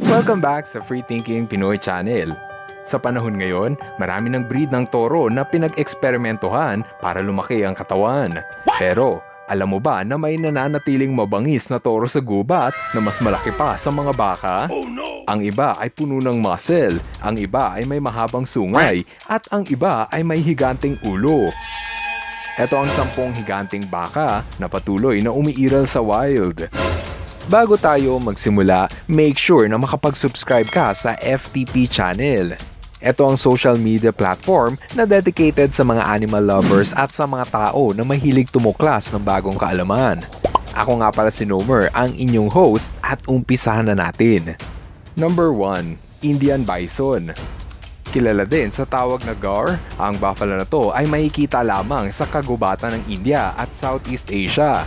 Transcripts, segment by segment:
Welcome back sa Free Thinking Pinoy Channel. Sa panahon ngayon, marami ng breed ng toro na pinag-eksperimentuhan para lumaki ang katawan. Pero, alam mo ba na may nananatiling mabangis na toro sa gubat na mas malaki pa sa mga baka? Ang iba ay puno ng muscle, ang iba ay may mahabang sungay, at ang iba ay may higanting ulo. Ito ang sampung higanting baka na patuloy na umiiral sa wild. Bago tayo magsimula, make sure na makapag-subscribe ka sa FTP channel. Ito ang social media platform na dedicated sa mga animal lovers at sa mga tao na mahilig tumuklas ng bagong kaalaman. Ako nga pala si Nomer, ang inyong host at umpisahan na natin. Number 1. Indian Bison Kilala din sa tawag na gar, ang buffalo na to ay makikita lamang sa kagubatan ng India at Southeast Asia.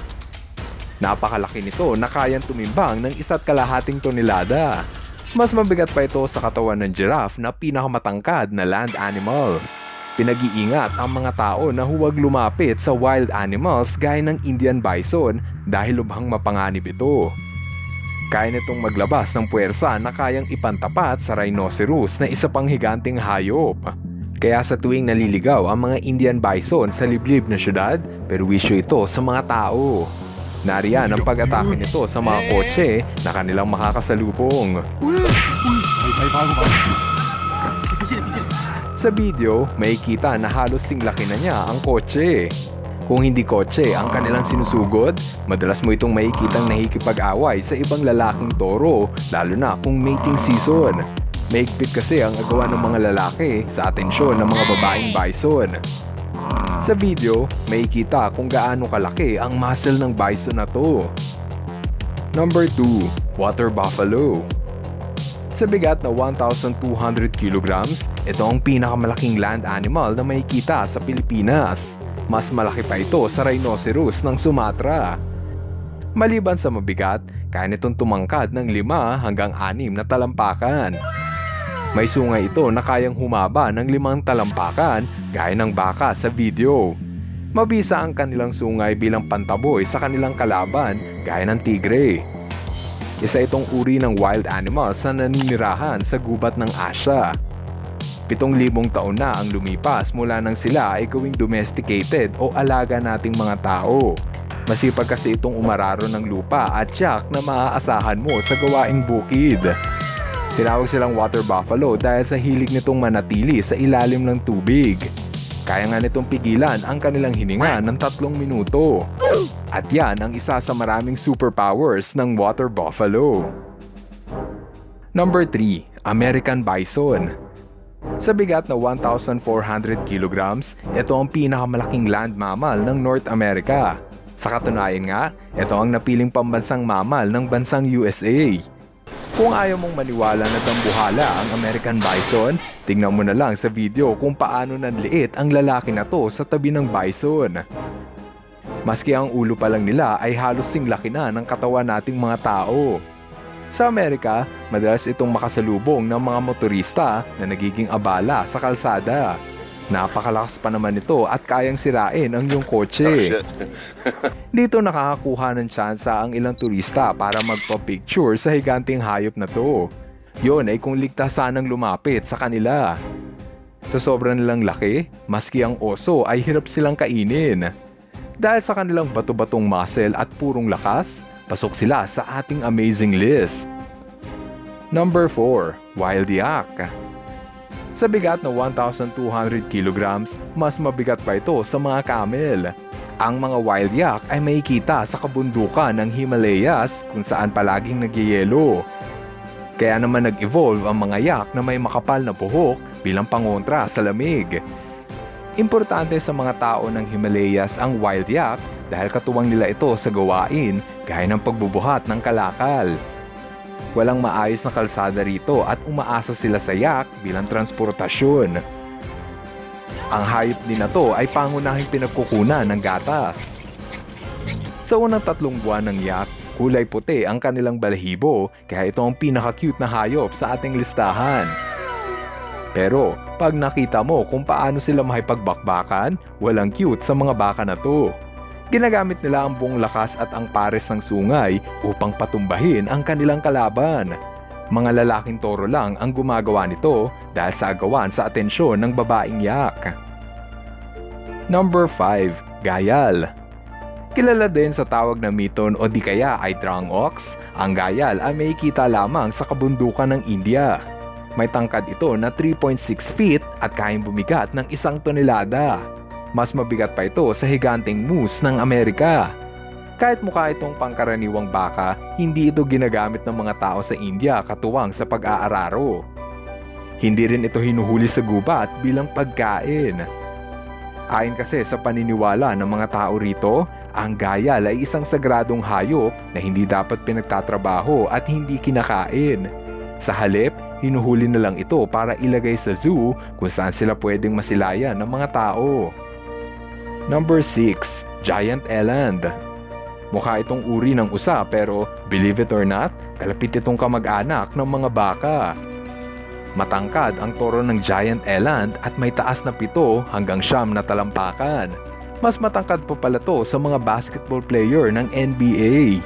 Napakalaki nito na kayang tumimbang ng isa't kalahating tonelada. Mas mabigat pa ito sa katawan ng giraffe na pinakamatangkad na land animal. Pinag-iingat ang mga tao na huwag lumapit sa wild animals gaya ng Indian bison dahil lubhang mapanganib ito. Kaya nitong maglabas ng puwersa na kayang ipantapat sa rhinoceros na isa pang higanting hayop. Kaya sa tuwing naliligaw ang mga Indian bison sa liblib na syudad, perwisyo ito sa mga tao. Nariyan ang pag-atake nito sa mga kotse na kanilang makakasalubong. Sa video, may kita na halos singlaki na niya ang kotse. Kung hindi kotse ang kanilang sinusugod, madalas mo itong makikitang nakikipag-away sa ibang lalaking toro, lalo na kung mating season. Maigpit kasi ang agawa ng mga lalaki sa atensyon ng mga babaeng bison. Sa video, may kita kung gaano kalaki ang muscle ng bison na to. Number 2. Water Buffalo Sa bigat na 1,200 kilograms, ito ang pinakamalaking land animal na makikita sa Pilipinas. Mas malaki pa ito sa rhinoceros ng Sumatra. Maliban sa mabigat, kaya nitong tumangkad ng 5 hanggang 6 na talampakan. May sungay ito na kayang humaba ng limang talampakan gaya ng baka sa video. Mabisa ang kanilang sungay bilang pantaboy sa kanilang kalaban gaya ng tigre. Isa itong uri ng wild animals na naninirahan sa gubat ng Asia. Pitong libong taon na ang lumipas mula nang sila ay gawing domesticated o alaga nating mga tao. Masipag kasi itong umararo ng lupa at tiyak na maaasahan mo sa gawaing bukid. Tinawag silang water buffalo dahil sa hilig nitong manatili sa ilalim ng tubig. Kaya nga nitong pigilan ang kanilang hininga ng tatlong minuto. At yan ang isa sa maraming superpowers ng water buffalo. Number 3. American Bison Sa bigat na 1,400 kilograms, ito ang pinakamalaking land mammal ng North America. Sa katunayan nga, ito ang napiling pambansang mammal ng bansang USA. Kung ayaw mong maniwala na dambuhala ang American Bison, tingnan mo na lang sa video kung paano nanliit ang lalaki na to sa tabi ng bison. Maski ang ulo pa lang nila ay halos singlaki na ng katawan nating mga tao. Sa Amerika, madalas itong makasalubong ng mga motorista na nagiging abala sa kalsada. Napakalakas pa naman ito at kayang sirain ang iyong kotse. Dito nakakakuha ng tsansa ang ilang turista para magpa-picture sa higanting hayop na to. Yon ay kung ligtas sanang lumapit sa kanila. Sa sobrang nilang laki, maski ang oso ay hirap silang kainin. Dahil sa kanilang bato-batong muscle at purong lakas, pasok sila sa ating amazing list. Number 4. Wild Yak Sa bigat na 1,200 kilograms, mas mabigat pa ito sa mga camel. Ang mga wild yak ay makikita sa kabundukan ng Himalayas kung saan palaging nagyayelo. Kaya naman nag-evolve ang mga yak na may makapal na buhok bilang pangontra sa lamig. Importante sa mga tao ng Himalayas ang wild yak dahil katuwang nila ito sa gawain gaya ng pagbubuhat ng kalakal. Walang maayos na kalsada rito at umaasa sila sa yak bilang transportasyon. Ang hayop din na to ay pangunahing pinagkukunan ng gatas. Sa unang tatlong buwan ng yak, kulay puti ang kanilang balahibo kaya ito ang pinaka-cute na hayop sa ating listahan. Pero pag nakita mo kung paano sila makipagbakbakan, walang cute sa mga baka na to. Ginagamit nila ang buong lakas at ang pares ng sungay upang patumbahin ang kanilang kalaban. Mga lalaking toro lang ang gumagawa nito dahil sa agawan sa atensyon ng babaeng yak. Number 5. Gayal Kilala din sa tawag na miton o di kaya ay drang ox, ang gayal ay may kita lamang sa kabundukan ng India. May tangkad ito na 3.6 feet at kayang bumigat ng isang tonelada. Mas mabigat pa ito sa higanteng moose ng Amerika. Kahit mukha itong pangkaraniwang baka, hindi ito ginagamit ng mga tao sa India katuwang sa pag-aararo. Hindi rin ito hinuhuli sa gubat bilang pagkain. Ayon kasi sa paniniwala ng mga tao rito, ang gayal ay isang sagradong hayop na hindi dapat pinagtatrabaho at hindi kinakain. Sa halip, hinuhuli na lang ito para ilagay sa zoo kung saan sila pwedeng masilayan ng mga tao. Number 6. Giant Eland Mukha itong uri ng usa pero believe it or not, kalapit itong kamag-anak ng mga baka. Matangkad ang toro ng giant eland at may taas na pito hanggang siyam na talampakan. Mas matangkad pa pala to sa mga basketball player ng NBA.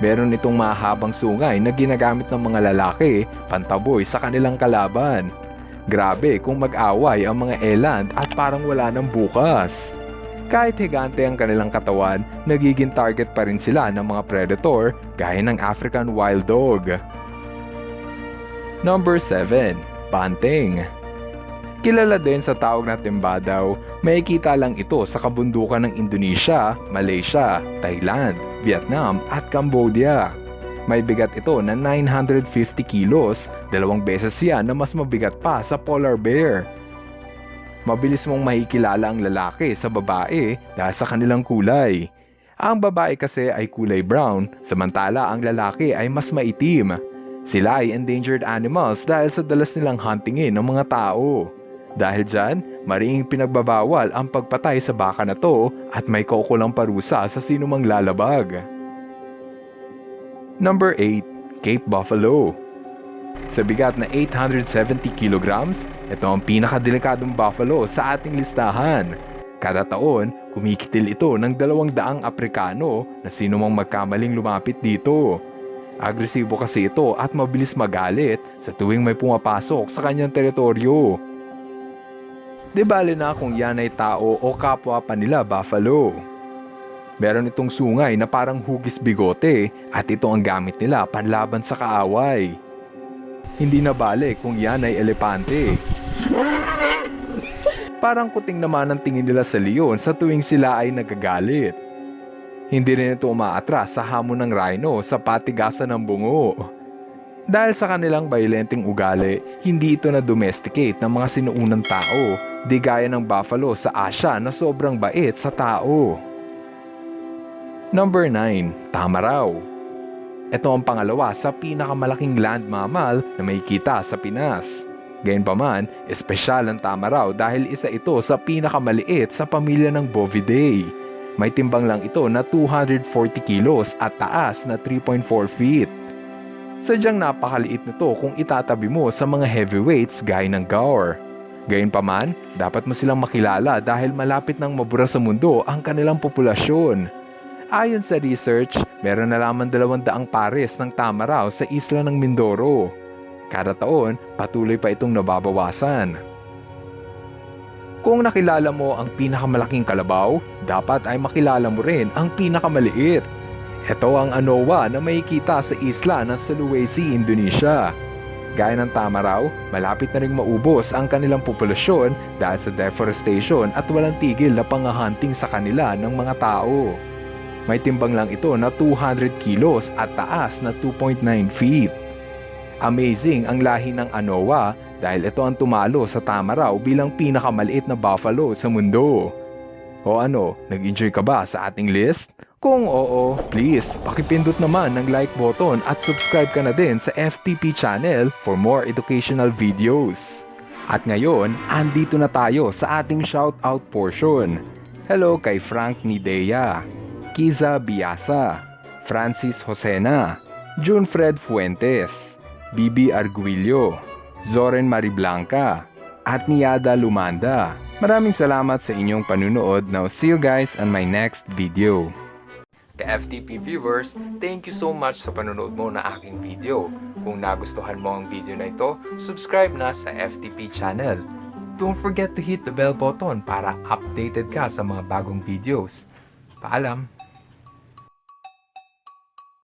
Meron itong mahabang sungay na ginagamit ng mga lalaki pantaboy sa kanilang kalaban. Grabe kung mag-away ang mga eland at parang wala ng bukas. Kahit higante ang kanilang katawan, nagiging target pa rin sila ng mga predator gaya ng African wild dog. Number 7. Banteng Kilala din sa tawag na timbadaw, may kita lang ito sa kabundukan ng Indonesia, Malaysia, Thailand, Vietnam at Cambodia. May bigat ito na 950 kilos, dalawang beses yan na mas mabigat pa sa polar bear. Mabilis mong makikilala ang lalaki sa babae dahil sa kanilang kulay. Ang babae kasi ay kulay brown, samantala ang lalaki ay mas maitim. Sila ay endangered animals dahil sa dalas nilang huntingin ng mga tao. Dahil dyan, mariing pinagbabawal ang pagpatay sa baka na to at may kaukulang parusa sa sinumang lalabag. Number 8. Cape Buffalo Sa bigat na 870 kilograms, ito ang pinakadelikadong buffalo sa ating listahan. Kada taon, kumikitil ito ng dalawang daang Aprikano na sinumang magkamaling lumapit dito. Agresibo kasi ito at mabilis magalit sa tuwing may pumapasok sa kanyang teritoryo. Di bale na kung yan ay tao o kapwa pa nila buffalo. Meron itong sungay na parang hugis bigote at ito ang gamit nila panlaban sa kaaway. Hindi na bale kung yan ay elepante. Parang kuting naman ang tingin nila sa leon sa tuwing sila ay nagagalit. Hindi rin ito umaatras sa hamon ng rhino sa patigasan ng bungo. Dahil sa kanilang violenteng ugali, hindi ito na domesticate ng mga sinuunang tao, di gaya ng buffalo sa Asia na sobrang bait sa tao. Number 9. Tamaraw Ito ang pangalawa sa pinakamalaking land mammal na may kita sa Pinas. Gayunpaman, espesyal ang tamaraw dahil isa ito sa pinakamaliit sa pamilya ng Bovidae. May timbang lang ito na 240 kilos at taas na 3.4 feet. Sadyang napakaliit nito kung itatabi mo sa mga heavyweights gaya ng gaur. Gayunpaman, dapat mo silang makilala dahil malapit nang mabura sa mundo ang kanilang populasyon. Ayon sa research, meron na lamang dalawang daang pares ng tamaraw sa isla ng Mindoro. Kada taon, patuloy pa itong nababawasan. Kung nakilala mo ang pinakamalaking kalabaw, dapat ay makilala mo rin ang pinakamaliit. Ito ang anowa na may kita sa isla ng Sulawesi, Indonesia. Gaya ng tama raw, malapit na ring maubos ang kanilang populasyon dahil sa deforestation at walang tigil na pangahunting sa kanila ng mga tao. May timbang lang ito na 200 kilos at taas na 2.9 feet. Amazing ang lahi ng Anoa dahil ito ang tumalo sa Tamaraw bilang pinakamaliit na buffalo sa mundo. O ano, nag-enjoy ka ba sa ating list? Kung oo, please, pakipindot naman ng like button at subscribe ka na din sa FTP channel for more educational videos. At ngayon, andito na tayo sa ating shoutout portion. Hello kay Frank Nidea, Kiza Biasa, Francis Josena, Junfred Fuentes, Bibi Arguillo, Zoren Mariblanca, at Niada Lumanda. Maraming salamat sa inyong panunood. Now see you guys on my next video. Ka-FTP viewers, thank you so much sa panonood mo na aking video. Kung nagustuhan mo ang video na ito, subscribe na sa FTP channel. Don't forget to hit the bell button para updated ka sa mga bagong videos. Paalam!